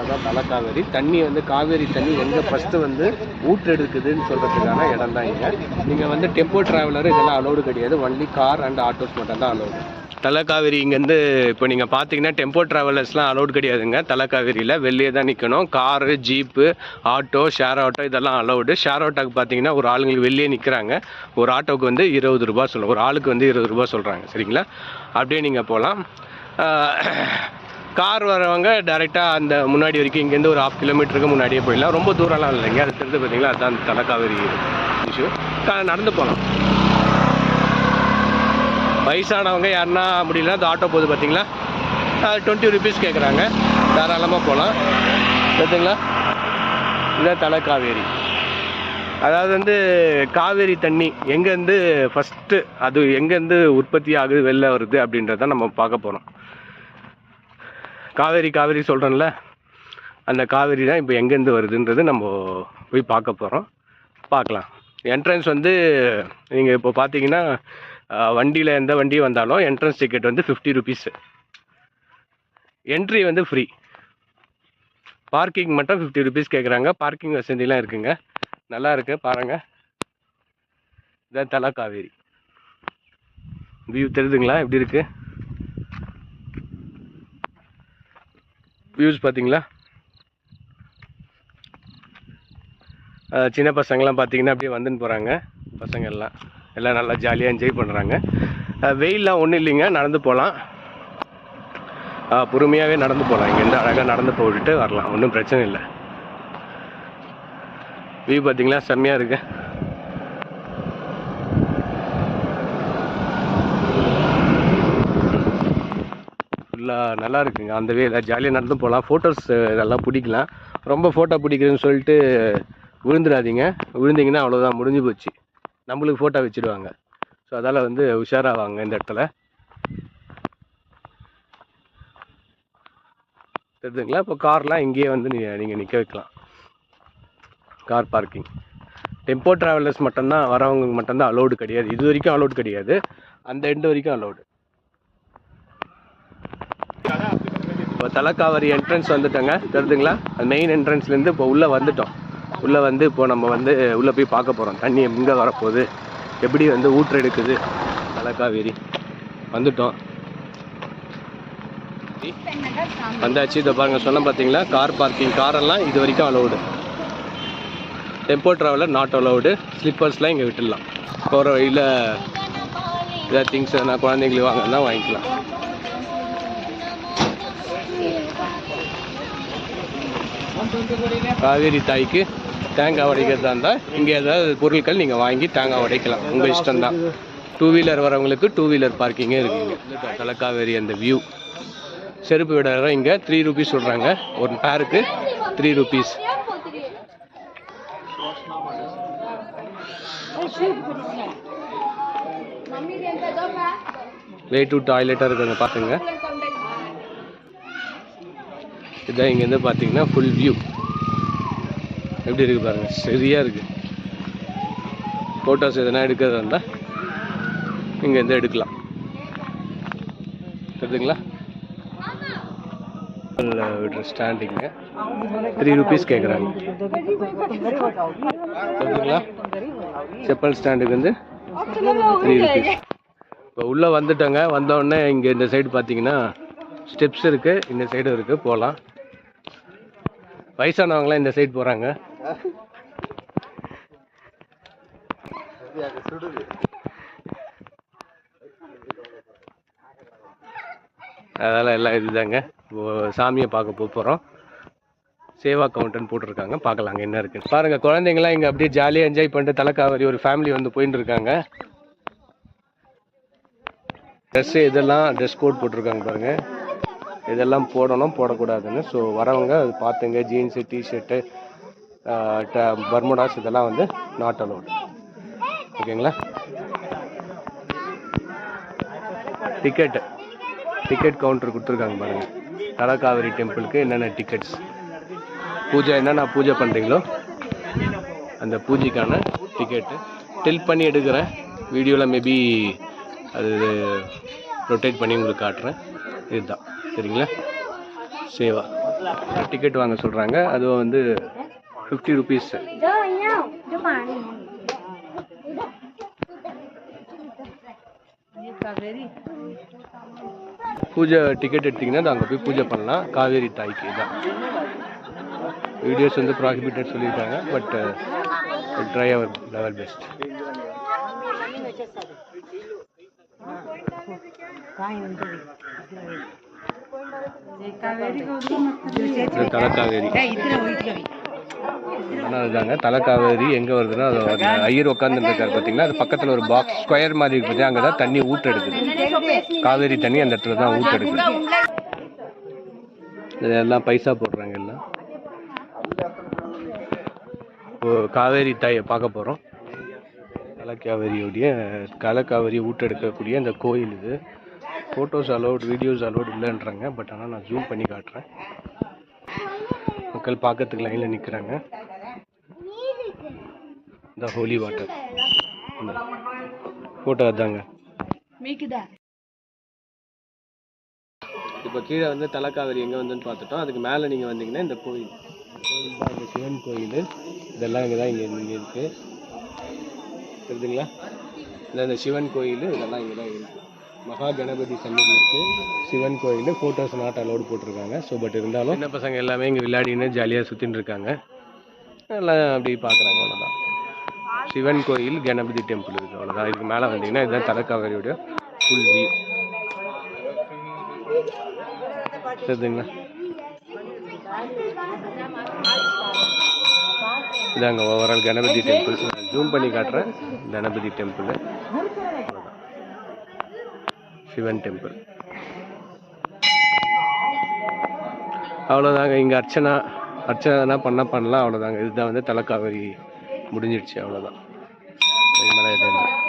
அதான் தலைக்காவேரி தண்ணி வந்து காவேரி தண்ணி எங்கே ஃபஸ்ட்டு வந்து ஊற்றெடுக்குதுன்னு சொல்கிறதுக்கான இடம் தான் இங்கே. நீங்கள் வந்து டெம்போ ட்ராவலர் இதெல்லாம் அலோடு கிடையாது. ஒன்லி கார் அண்ட் ஆட்டோஸ் மட்டும் தான் அலோடு தலைக்காவேரி இங்கேருந்து இப்போ நீங்கள் பார்த்தீங்கன்னா டெம்போ ட்ராவலர்ஸ்லாம் அலோடு கிடையாதுங்க. தலைக்காவேரியில் வெளியே தான் நிற்கணும் car jeep auto share auto இதெல்லாம் அலோடு ஷேர் ஆட்டோக்கு பார்த்தீங்கன்னா ஒரு ஆளுங்களுக்கு வெளியே நிற்கிறாங்க ஒரு ஆட்டோவுக்கு வந்து இருபது ரூபா சொல்லுவோம் ஒரு ஆளுக்கு வந்து இருபது ரூபா சொல்கிறாங்க சரிங்களா? அப்படியே நீங்கள் போகலாம். கார் வரவங்க டேரெக்டாக அந்த முன்னாடி வரைக்கும் இங்கேருந்து ஒரு ஹாஃப் கிலோமீட்டருக்கு முன்னாடியே போயிடலாம். ரொம்ப தூரம்லாம் இல்லைங்க அது தெரிஞ்சு பார்த்தீங்களா அதுதான் அந்த தலைக்காவேரி இஷ்யூ நடந்து போகலாம் வயசானவங்க யாருன்னா முடியல அந்த ஆட்டோ போகுது பார்த்தீங்களா டுவெண்ட்டி ருபீஸ் கேட்குறாங்க தாராளமாக போகலாம் பார்த்துங்களா இதுதான் தலைக்காவேரி அதாவது வந்து காவேரி தண்ணி எங்கேருந்து ஃபஸ்ட்டு அது எங்கேருந்து உற்பத்தி ஆகுது வெளில வருது அப்படின்றத நம்ம பார்க்க போகிறோம் காவேரி காவேரி சொல்கிறோம்ல அந்த காவேரி தான் இப்போ எங்கேருந்து வருதுன்றது நம்ம போய் பார்க்க போகிறோம் பார்க்கலாம். என்ட்ரன்ஸ் வந்து நீங்கள் இப்போ பார்த்தீங்கன்னா வண்டியில் எந்த வண்டி வந்தாலும் என்ட்ரன்ஸ் டிக்கெட் வந்து ஃபிஃப்டி ருபீஸு என்ட்ரி வந்து ஃப்ரீ பார்க்கிங் மட்டும் ஃபிஃப்டி ருபீஸ் கேட்குறாங்க பார்க்கிங் வசதிலாம் இருக்குங்க. நல்லா இருக்கு. பாருங்கள் இதான் தலா காவேரி வியூ தெரியுதுங்களா எப்படி இருக்குது வியூஸ் பார்த்தீங்களா? சின்ன பசங்கள்லாம் பார்த்தீங்கன்னா அப்படியே வந்துன்னு போகிறாங்க பசங்க எல்லாம் எல்லாம் நல்லா ஜாலியாக என்ஜாய் பண்ணுறாங்க வெயில்லாம் ஒன்றும் இல்லைங்க நடந்து போகலாம். பொறுமையாகவே நடந்து போகலாம். இங்கேருந்து அழகாக நடந்து போட்டுட்டு வரலாம். ஒன்றும் பிரச்சனை இல்லை. வியூ பார்த்தீங்களா? செம்மையாக இருக்குது நல்லா நல்லா இருக்குங்க. அந்த வேல ஜாலியாக நடந்து போகலாம். ஃபோட்டோஸ் இதெல்லாம் பிடிக்கலாம். ரொம்ப ஃபோட்டோ பிடிக்கிறேன்னு சொல்லிட்டு விழுந்துடாதீங்க. விழுந்தீங்கன்னா அவ்வளோதான் முடிஞ்சு போச்சு. நம்மளுக்கு ஃபோட்டோ வச்சுடுவாங்க ஸோ அதால் வந்து உஷாராவாங்க இந்த இடத்துல. தெரிஞ்சுங்களா இப்போ கார்லாம் இங்கேயே வந்து நீங்கள் நீங்கள் நிற்க வைக்கலாம். கார் பார்க்கிங் டெம்போ ட்ராவலர்ஸ் மட்டும்தான் வரவங்க மட்டும்தான் அலோடு கிடையாது. இது வரைக்கும் அலோடு கிடையாது. அந்த எண்டு வரைக்கும் அலோடு இப்போ தலைக்காவேரி என்ட்ரன்ஸ் வந்துட்டோங்க. கருதுங்களா அது மெயின் என்ட்ரன்ஸ்லேருந்து இப்போ உள்ளே வந்துட்டோம். உள்ளே வந்து இப்போ நம்ம வந்து உள்ளே போய் பார்க்க போகிறோம் தண்ணி எங்கே வரப்போகுது? எப்படி வந்து ஊற்று எடுக்குது? தலைக்காவேரி. வந்துட்டோம். வந்தாச்சு. இதை பாருங்க சொன்ன பார்த்தீங்களா? கார் பார்க்கிங் காரெல்லாம் இது வரைக்கும் allowed tempo traveller not allowed ஸ்லிப்பர்ஸ்லாம் இங்கே விட்டுடலாம். போகிற வழியில் ஏதாவது திங்ஸ் எதனா குழந்தைங்களுக்கு வாங்கினா வாங்கிக்கலாம். காவேரி தாய்க்கு தேங்காய் உடைக்கிறதா இருந்தால் இங்கே ஏதாவது பொருட்கள் நீங்கள் வாங்கி தேங்காய் உடைக்கலாம் உங்கள் இஷ்டம்தான். டூ வீலர் வரவங்களுக்கு டூ வீலர் பார்க்கிங்கே இருக்குங்க. தலைக்காவேரி அந்த வியூ செருப்பு விட இங்கே த்ரீ ருபீஸ் சொல்கிறாங்க ஒரு பேருக்கு த்ரீ ருபீஸ் வே டு டாய்லெட்டாக இருக்குங்க பார்த்துங்க இதான் இங்கேருந்து பார்த்தீங்கன்னா ஃபுல் வியூ எப்படி இருக்குது பாருங்கள் சரியாக இருக்குது ஃபோட்டோஸ் எதனா எடுக்கிறதா இருந்தால் இங்கேருந்து எடுக்கலாம். தெரியுதுங்களா விடுற ஸ்டாண்டிங்க த்ரீ ருபீஸ் கேட்குறாங்க தெரியுதுங்களா செப்பல் ஸ்டாண்டுக்கு வந்து த்ரீ ருபீஸ் இப்போ உள்ளே வந்துட்டோங்க. வந்தோடனே இங்கே இந்த சைடு பார்த்தீங்கன்னா ஸ்டெப்ஸ் இருக்குது இந்த சைடும் இருக்குது போகலாம் வயசானவங்களாம் இந்த சைடு போகிறாங்க அதெல்லாம் எல்லாம் இதுதாங்க. சாமியை பார்க்க போக போகிறோம் சேவா கவுண்டன் போட்டிருக்காங்க. பார்க்கலாங்க என்ன இருக்குன்னு. பாருங்க குழந்தைங்களாம் இங்கே அப்படியே ஜாலியாக என்ஜாய் பண்ணிட்டு தலைக்காவரி ஒரு ஃபேமிலி வந்து போயின்னு இருக்காங்க. ட்ரெஸ்ஸு இதெல்லாம் ட்ரெஸ் கோட் போட்டிருக்காங்க பாருங்கள் இதெல்லாம் போடணும் போடக்கூடாதுன்னு. ஸோ வரவங்க அது பார்த்துங்க. ஜீன்ஸு டிஷர்ட்டு பர்முடாஸ் இதெல்லாம் வந்து நாட் அலோடு ஓகேங்களா? டிக்கெட்டு டிக்கெட் கவுண்டர் கொடுத்துருக்காங்க பாருங்கள் தலக்காவிரி டெம்பிளுக்கு என்னென்ன டிக்கெட்ஸ் பூஜை என்னென்ன பூஜை பண்ணுறீங்களோ அந்த பூஜைக்கான டிக்கெட்டு டில் பண்ணி எடுக்கிறேன். வீடியோவில் மேபி அது ரொட்டேட் பண்ணி உங்களுக்கு காட்டுறேன். இதுதான். சரிங்களா? சேவா. டிக்கெட் வாங்க சொல்கிறாங்க அதுவும் வந்து ஃபிஃப்டி ருபீஸ் பூஜை டிக்கெட் எடுத்தீங்கன்னா அங்கே போய் பூஜை பண்ணலாம். காவேரி தாய்க்கு தான் வீடியோஸ் வந்து ப்ராஹிபிட்டட் சொல்லியிருக்காங்க. But try our level best Talakaveri. அதுதாங்க தலைக்காவேரி. எங்கே வருதுன்னா அது ஐயர் உட்காந்துருக்காரு பார்த்தீங்களா? அது பக்கத்தில் ஒரு பாக்ஸ் ஸ்கொயர் மாதிரி இருக்குது அங்கே தான் தண்ணி ஊற்றெடுக்குது. காவேரி தண்ணி அந்த இடத்துல தான் ஊற்றெடுக்குது. இதெல்லாம் பைசா போடுறாங்க எல்லாம். காவேரி தாயை பார்க்க போகிறோம் தலைக்காவேரியோடைய தலைக்காவேரி ஊட்டெடுக்கக்கூடிய அந்த கோயில் இது. ஃபோட்டோஸ் அலௌட் வீடியோஸ் அலௌட் இல்லைன்றாங்க. பட் ஆனால் நான் ஜூம் பண்ணி காட்டுறேன். மக்கள் பார்க்கறதுக்கு லைனில் நிற்கிறாங்க இந்த ஹோலி வாட்டர் ஃபோட்டோ அதாங்க. இப்போ கீழே வந்து தலைக்காவேரி எங்கே வந்துன்னு பார்த்துட்டோம். அதுக்கு மேலே நீங்கள் வந்தீங்கன்னா இந்த கோயில். கோயில் தான் இந்த சிவன் கோயில். இதெல்லாம் இங்கே தான் இங்கே இங்கே இருக்குது தெரியுதுங்களா இந்த இந்த சிவன் கோயில் இதெல்லாம் இங்கே தான் இருக்குது மகா கணபதி சன்னதி இருக்குது சிவன் கோயில் ஃபோட்டோஸ் நாட் அலோடு போட்டிருக்காங்க. ஸோ பட் இருந்தாலும் சின்ன பசங்க எல்லாமே இங்கே விளையாடின்னு ஜாலியாக சுற்றின்னு இருக்காங்க எல்லாம் அப்படி பார்க்குறாங்க அவ்வளோதான் சிவன் கோயில் கணபதி டெம்பிள் இருக்குது அவ்வளோதான் இதுக்கு மேலே வந்தீங்கன்னா இதுதான் தலைக்காவேரியோட ஃபுல் வியூ சரிங்களா இதாங்க ஓவரால் கணபதி டெம்பிள் ஜூம் பண்ணி காட்டுறேன். கணபதி டெம்பிள். சிவன் டெம்பிள். அவ்வளோதாங்க இங்கே அர்ச்சனா அர்ச்சனை பண்ண பண்ணலாம். அவ்வளோதாங்க இதுதான் வந்து தலைக்காவேரி. முடிஞ்சிடுச்சு. அவ்வளோதான் இது இல்லை